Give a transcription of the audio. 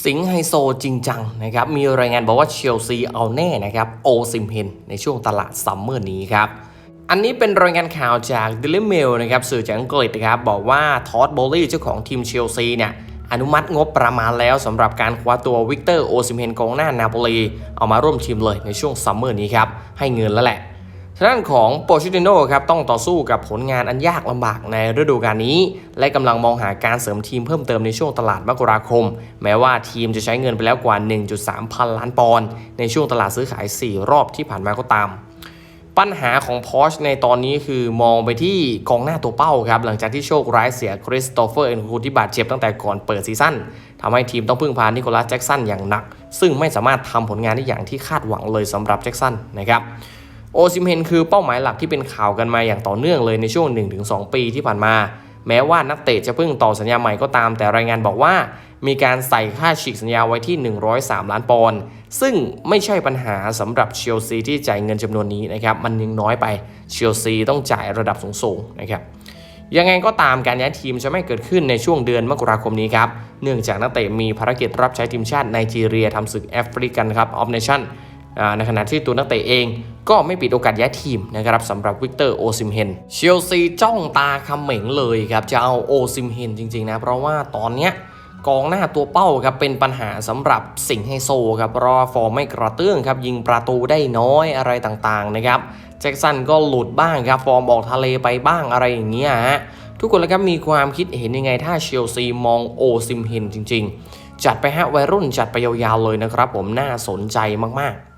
สิงไฮโซจริงจังนะครับ มีรายงานบอกว่าเชลซีเอาแน่นะครับ โอซิมเฮนในช่วงตลาดซัมเมอร์นี้ครับ อันนี้เป็นรายงานข่าวจาก Daily Mail นะครับสื่อจากอังกฤษนะครับบอกว่าทอดโบลี่เจ้าของทีมเชลซีเนี่ยอนุมัติงบประมาณแล้วสำหรับการคว้าตัววิกเตอร์โอซิมเฮนกองหน้านาโปลีเอามาร่วมทีมเลยในช่วงซัมเมอร์นี้ครับ ให้เงินแล้วแหละ ทางด้านของโปชิติโนครับต้องต่อสู้กับผลงานอันยากลำบากในฤดูกาลนี้ และกำลังมองหาการเสริมทีมเพิ่มเติมในช่วงตลาดมกราคม แม้ว่าทีมจะใช้เงินไปแล้วกว่า 1.3 พันล้านปอนด์ในช่วงตลาดซื้อขาย 4 รอบที่ผ่านมาก็ตาม ปัญหาของพอชในตอนนี้คือมองไปที่กองหน้าตัวเป้าครับ หลังจากที่โชคร้ายเสียคริสโตเฟอร์เอ็นคูที่บาดเจ็บตั้งแต่ก่อนเปิดซีซั่นทำให้ทีมต้องพึ่งพานิโคลัสแจ็กสันอย่างหนัก ซึ่งไม่สามารถทำผลงานได้อย่างที่คาดหวังเลยสำหรับแจ็กสันนะครับ โอซิมเฮนคือเป้าหมายหลักที่เป็นข่าวกันมาอย่างต่อเนื่องเลยในช่วง 1-2 ปีที่ผ่านมา แม้ว่านักเตะจะเพิ่งต่อสัญญาใหม่ก็ตามแต่รายงานบอกว่า มีการใส่ค่าฉีกสัญญาไว้ที่ 103 ล้านปอนด์ซึ่งไม่ใช่ปัญหาสำหรับเชลซีที่จ่ายเงินจำนวนนี้นะครับมันยังน้อยไปเชลซีต้องจ่ายระดับสูงๆนะครับยังไงก็ตามการย้ายทีมจะไม่เกิดขึ้นในช่วงเดือนมกราคมนี้ครับ เนื่องจากนักเตะมีภารกิจรับใช้ทีมชาติไนจีเรียทำศึกแอฟริกันครับออฟเนชั่น ในขณะที่ตัวนักเตะเองก็ไม่ปิดโอกาสย้ายทีมนะครับสำหรับวิกเตอร์โอซิมเฮนเชลซีจ้องตาคำเหม่งเลยครับจะเอาโอซิมเฮนจริงๆนะ เพราะว่าตอนเนี้ยกองหน้าตัวเป้าครับเป็นปัญหาสำหรับสิงห์ไฮโซครับเพราะฟอร์มไม่กระเตื้องครับยิงประตูได้น้อยอะไรต่างๆนะครับแจ็คสันก็หลุดบ้างครับฟอร์มออกทะเลไปบ้างอะไรอย่างเงี้ยฮะทุกคนแล้วครับมีความคิดเห็นยังไงถ้าเชลซีมองโอซิมเฮนจริง ๆ จัดไปฮะวัยรุ่นจัดไปยาวๆเลยนะครับผมน่าสนใจมากๆ